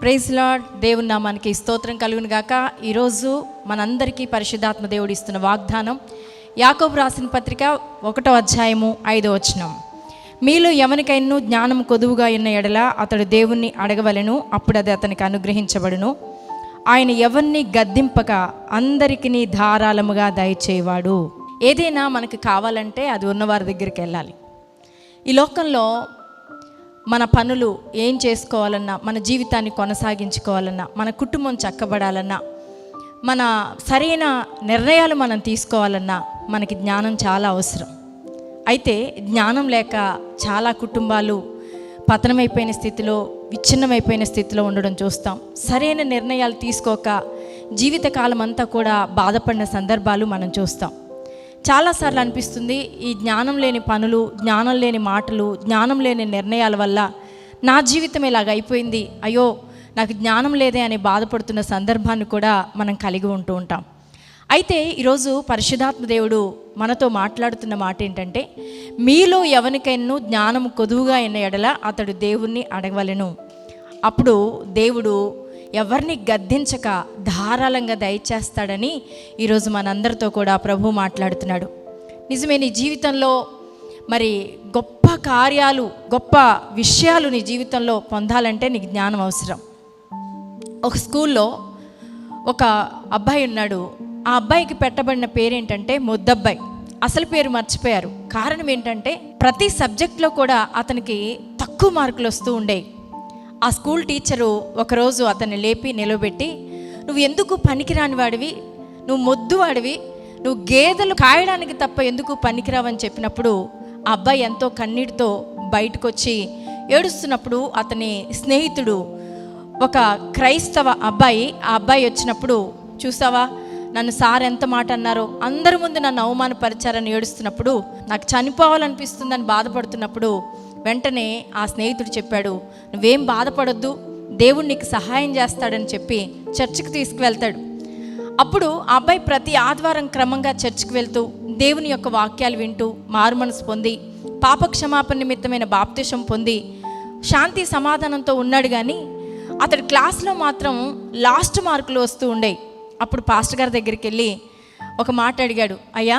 Praise lord దేవుని నామానికి స్తోత్రం కలుగును గాక. ఈరోజు మనందరికీ పరిశుద్ధాత్మ దేవుడు ఇస్తున్న వాగ్దానం యాకోబు రాసిన పత్రిక ఒకటో అధ్యాయము ఐదో వచనం. మీలో ఎవరికైనా జ్ఞానం కొదువుగా ఉన్న ఎడల అతడు దేవుణ్ణి అడగవలెను అప్పుడు అది అతనికి అనుగ్రహించబడును. ఆయన ఎవరిని గద్దింపక అందరికీ ధారాళముగా దయచేవాడు. ఏదైనా మనకు కావాలంటే అది ఉన్నవారి దగ్గరికి వెళ్ళాలి. ఈ లోకంలో మన పనులు ఏం చేసుకోవాలన్నా మన జీవితాన్ని కొనసాగించుకోవాలన్నా మన కుటుంబం చక్కబడాలన్నా మన సరైన నిర్ణయాలు మనం తీసుకోవాలన్నా మనకి జ్ఞానం చాలా అవసరం. అయితే జ్ఞానం లేక చాలా కుటుంబాలు పతనమైపోయిన స్థితిలో విచ్ఛిన్నమైపోయిన స్థితిలో ఉండడం చూస్తాం. సరైన నిర్ణయాలు తీసుకోక జీవితకాలం అంతా కూడా బాధపడిన సందర్భాలు మనం చూస్తాం. చాలాసార్లు అనిపిస్తుంది ఈ జ్ఞానం లేని పనులు జ్ఞానం లేని మాటలు జ్ఞానం లేని నిర్ణయాల వల్ల నా జీవితం ఇలాగ అయిపోయింది. అయ్యో నాకు జ్ఞానం లేదే అని బాధపడుతున్న సందర్భాన్ని కూడా మనం కలిగి ఉంటూ ఉంటాం. అయితే ఈరోజు పరిశుధాత్మ దేవుడు మనతో మాట్లాడుతున్న మాట ఏంటంటే మీలో ఎవరికైనా జ్ఞానం కొదువుగా అయిన ఎడల అతడు దేవుణ్ణి అడగవలెను. అప్పుడు దేవుడు ఎవరిని గద్దించక ధారాళంగా దయచేస్తాడని ఈరోజు మనందరితో కూడా ప్రభు మాట్లాడుతున్నాడు. నిజమే నీ జీవితంలో మరి గొప్ప కార్యాలు గొప్ప విషయాలు నీ జీవితంలో పొందాలంటే నీకు జ్ఞానం అవసరం. ఒక స్కూల్లో ఒక అబ్బాయి ఉన్నాడు. ఆ అబ్బాయికి పెట్టబడిన పేరేంటంటే ముద్దబ్బాయి. అసలు పేరు మర్చిపోయారు. కారణం ఏంటంటే ప్రతి సబ్జెక్ట్లో కూడా అతనికి తక్కువ మార్కులు వస్తూ ఉండేవి. ఆ స్కూల్ టీచరు ఒకరోజు అతన్ని లేపి నిలబెట్టి నువ్వు ఎందుకు పనికిరాని వాడివి? నువ్వు మొద్దు వాడివి. నువ్వు గేదెలు కాయడానికి తప్ప ఎందుకు పనికిరావని చెప్పినప్పుడు ఆ అబ్బాయి ఎంతో కన్నీటితో బయటకు వచ్చి ఏడుస్తున్నప్పుడు అతని స్నేహితుడు ఒక క్రైస్తవ అబ్బాయి ఆ అబ్బాయి వచ్చినప్పుడు చూసావా? నన్ను సార్ ఎంత మాట అన్నారో అందరి ముందు నన్ను అవమానపరిచారని ఏడుస్తున్నప్పుడు నాకు చనిపోవాలనిపిస్తుందని బాధపడుతున్నప్పుడు వెంటనే ఆ స్నేహితుడు చెప్పాడు నువ్వేం బాధపడొద్దు దేవుడు నీకు సహాయం చేస్తాడని చెప్పి చర్చికి తీసుకువెళ్తాడు. అప్పుడు ఆ అబ్బాయి ప్రతి ఆదివారం క్రమంగా చర్చికి వెళ్తూ దేవుని యొక్క వాక్యాలు వింటూ మారుమనసు పొంది పాపక్షమాపణ నిమిత్తమైన బాప్తిషం పొంది శాంతి సమాధానంతో ఉన్నాడు కానీ అతడి క్లాస్లో మాత్రం లాస్ట్ మార్కులు వస్తూ ఉండేవి అప్పుడు పాస్టర్ గారి దగ్గరికి వెళ్ళి ఒక మాట అడిగాడు అయ్యా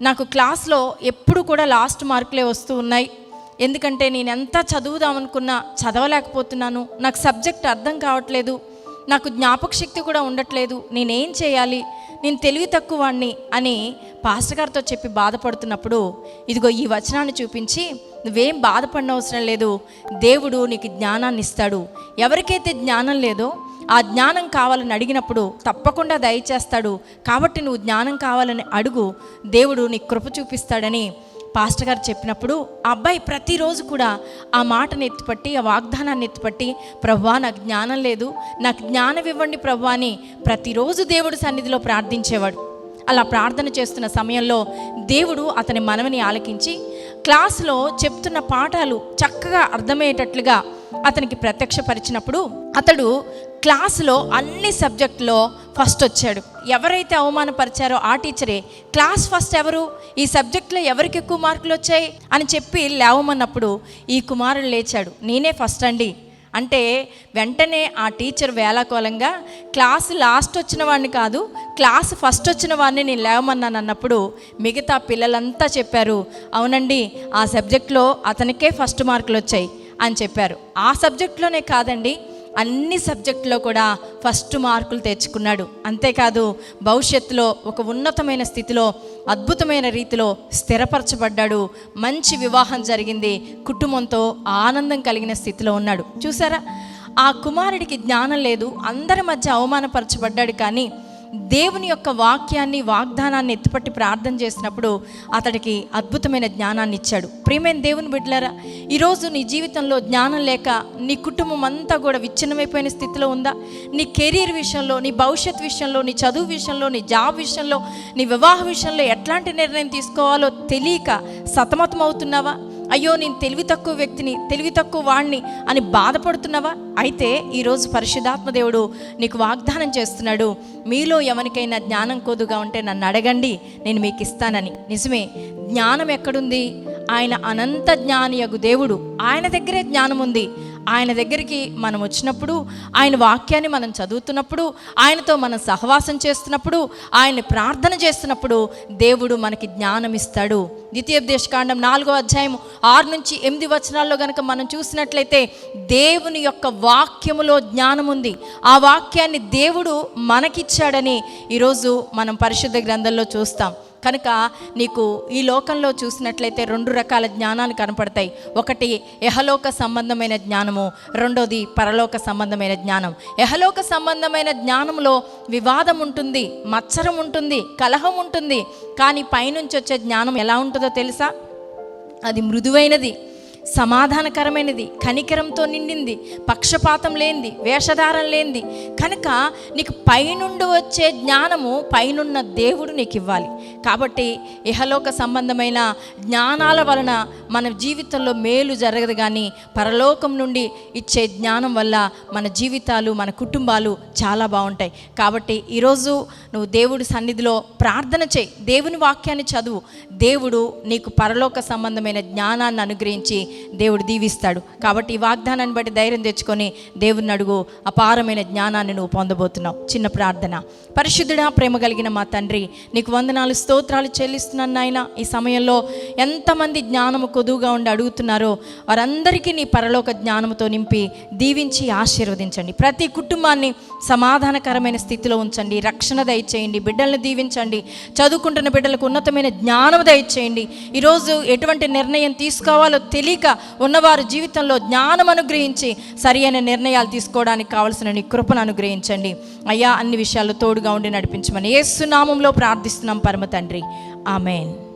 నాకు క్లాస్లో ఎప్పుడు కూడా లాస్ట్ మార్కులే వస్తూ ఉన్నాయి. ఎందుకంటే నేను ఎంత చదువుదామనుకున్నా చదవలేకపోతున్నాను నాకు సబ్జెక్ట్ అర్థం కావట్లేదు నాకు జ్ఞాపక శక్తి కూడా ఉండట్లేదు నేనేం చేయాలి నేను తెలివి తక్కువ వాణ్ణి అని పాస్టర్ గారితో చెప్పి బాధపడుతున్నప్పుడు ఇదిగో ఈ వచనాన్ని చూపించి నువ్వేం బాధపడిన అవసరం లేదు దేవుడు నీకు జ్ఞానాన్ని ఇస్తాడు. ఎవరికైతే జ్ఞానం లేదో ఆ జ్ఞానం కావాలని అడిగినప్పుడు తప్పకుండా దయచేస్తాడు. కాబట్టి నువ్వు జ్ఞానం కావాలని అడుగు దేవుడు నీకు కృప చూపిస్తాడని పాస్టర్ గారు చెప్పినప్పుడు ఆ అబ్బాయి ప్రతిరోజు కూడా ఆ మాటను ఎత్తుపట్టి ఆ వాగ్దానాన్ని ఎత్తుపట్టి ప్రవ్వా నాకు జ్ఞానం లేదు. నాకు జ్ఞానం ఇవ్వండి ప్రవ్వా అని ప్రతిరోజు దేవుడు సన్నిధిలో ప్రార్థించేవాడు. అలా ప్రార్థన చేస్తున్న సమయంలో దేవుడు అతని మనవిని ఆలకించి క్లాసులో చెప్తున్న పాఠాలు చక్కగా అర్థమయ్యేటట్లుగా అతనికి ప్రత్యక్షపరిచినప్పుడు అతడు క్లాసులో అన్ని సబ్జెక్టులో ఫస్ట్ వచ్చాడు. ఎవరైతే అవమానపరిచారో ఆ టీచరే క్లాస్ ఫస్ట్ ఎవరు? ఈ సబ్జెక్ట్లో ఎవరికి ఎక్కువ మార్కులు వచ్చాయి? అని చెప్పి లేవమన్నప్పుడు ఈ కుమారుడు లేచాడు. నేనే ఫస్ట్ అండి. అంటే వెంటనే ఆ టీచర్ వేలాకోలంగా క్లాస్ లాస్ట్ వచ్చిన వాడిని కాదు క్లాస్ ఫస్ట్ వచ్చిన వాడిని నేను లేవమన్నాను అన్నప్పుడు మిగతా పిల్లలంతా చెప్పారు అవునండి ఆ సబ్జెక్ట్లో అతనికే ఫస్ట్ మార్కులు వచ్చాయి అని చెప్పారు. ఆ సబ్జెక్ట్లోనే కాదండి అన్ని సబ్జెక్టులో కూడా ఫస్ట్ మార్కులు తెచ్చుకున్నాడు. అంతేకాదు భవిష్యత్తులో ఒక ఉన్నతమైన స్థితిలో అద్భుతమైన రీతిలో స్థిరపరచబడ్డాడు. మంచి వివాహం జరిగింది. కుటుంబంతో ఆనందం కలిగిన స్థితిలో ఉన్నాడు. చూసారా? ఆ కుమారుడికి జ్ఞానం లేదు. అందరి మధ్య అవమానపరచబడ్డాడు కానీ దేవుని యొక్క వాక్యాన్ని వాగ్దానాన్ని ఎత్తుపట్టి ప్రార్థన చేసినప్పుడు అతడికి అద్భుతమైన జ్ఞానాన్ని ఇచ్చాడు. ప్రియమైన దేవుని బిడ్డలారా ఈరోజు నీ జీవితంలో జ్ఞానం లేక నీ కుటుంబం అంతా కూడా విచ్ఛిన్నమైపోయిన స్థితిలో ఉందా? నీ కెరీర్ విషయంలో నీ భవిష్యత్ విషయంలో నీ చదువు విషయంలో నీ జాబ్ విషయంలో నీ వివాహ విషయంలో ఎట్లాంటి నిర్ణయం తీసుకోవాలో తెలియక సతమతం అవుతున్నావా అయ్యో నేను తెలివి తక్కువ వ్యక్తిని తెలివి తక్కువ వాణ్ణి అని బాధపడుతున్నావా? అయితే ఈరోజు పరిశుధాత్మ దేవుడు నీకు వాగ్దానం చేస్తున్నాడు. మీలో ఎవరికైనా జ్ఞానం కొదుగా ఉంటే నన్ను అడగండి. నేను మీకు ఇస్తానని. నిజమే జ్ఞానం ఎక్కడుంది? ఆయన అనంత జ్ఞానియగు దేవుడు. ఆయన దగ్గరే జ్ఞానం ఉంది ఆయన దగ్గరికి మనం వచ్చినప్పుడు ఆయన వాక్యాన్ని మనం చదువుతున్నప్పుడు ఆయనతో మనం సహవాసం చేస్తున్నప్పుడు ఆయన ప్రార్థన చేస్తున్నప్పుడు దేవుడు మనకి జ్ఞానం ఇస్తాడు ద్వితీయోపదేశకాండం నాలుగో అధ్యాయం ఆరు నుంచి ఎనిమిది వచనాల్లో కనుక మనం చూసినట్లయితే దేవుని యొక్క వాక్యములో జ్ఞానం ఉంది ఆ వాక్యాన్ని దేవుడు మనకిచ్చాడని ఈరోజు మనం పరిశుద్ధ గ్రంథంలో చూస్తాం. కనుక నీకు ఈ లోకంలో చూసినట్లయితే రెండు రకాల జ్ఞానాలు కనపడతాయి. ఒకటి యహలోక సంబంధమైన జ్ఞానము రెండోది పరలోక సంబంధమైన జ్ఞానం. యహలోక సంబంధమైన జ్ఞానంలో వివాదం ఉంటుంది మత్సరం ఉంటుంది కలహం ఉంటుంది కానీ పైనుంచి వచ్చే జ్ఞానం ఎలా ఉంటుందో తెలుసా? అది మృదువైనది. సమాధానకరమైనది కనికరంతో నిండింది పక్షపాతం లేనిది వేషధారం లేనిది. కనుక నీకు పైనుండి వచ్చే జ్ఞానము పైనున్న దేవుడు నీకు ఇవ్వాలి కాబట్టి ఇహలోక సంబంధమైన జ్ఞానాల వలన మన జీవితంలో మేలు జరగదు కానీ పరలోకం నుండి ఇచ్చే జ్ఞానం వల్ల మన జీవితాలు మన కుటుంబాలు చాలా బాగుంటాయి. కాబట్టి ఈరోజు నువ్వు దేవుడి సన్నిధిలో ప్రార్థన చేయి. దేవుని వాక్యాన్ని చదువు. దేవుడు నీకు పరలోక సంబంధమైన జ్ఞానాన్ని అనుగ్రహించి దేవుడు దీవిస్తాడు. కాబట్టి ఈ వాగ్దానాన్ని బట్టి ధైర్యం తెచ్చుకొని దేవుని అడుగు అపారమైన జ్ఞానాన్ని నువ్వు పొందబోతున్నావు. చిన్న ప్రార్థన. పరిశుద్ధుడా ప్రేమ కలిగిన మా తండ్రి నీకు వందనాలు స్తోత్రాలు చెల్లిస్తున్నాను నాయన. ఈ సమయంలో ఎంతమంది జ్ఞానము కొదువుగా ఉండి అడుగుతున్నారో వారందరికీ నీ పరలోక జ్ఞానముతో నింపి దీవించి ఆశీర్వదించండి. ప్రతి కుటుంబాన్ని సమాధానకరమైన స్థితిలో ఉంచండి. రక్షణ దయచేయండి. బిడ్డల్ని దీవించండి. చదువుకుంటున్న బిడ్డలకు ఉన్నతమైన జ్ఞానం దయచేయండి. ఈరోజు ఎటువంటి నిర్ణయం తీసుకోవాలో తెలియక ఉన్నవారు జీవితంలో జ్ఞానం అనుగ్రహించి సరి అయిన నిర్ణయాలు తీసుకోవడానికి కావలసిన నీ కృపను అనుగ్రహించండి. అయ్యా అన్ని విషయాలు తోడుగా ఉండి నడిపించమని ఏసునామంలో ప్రార్థిస్తున్నాం పరమ తండ్రి. ఆమెన్.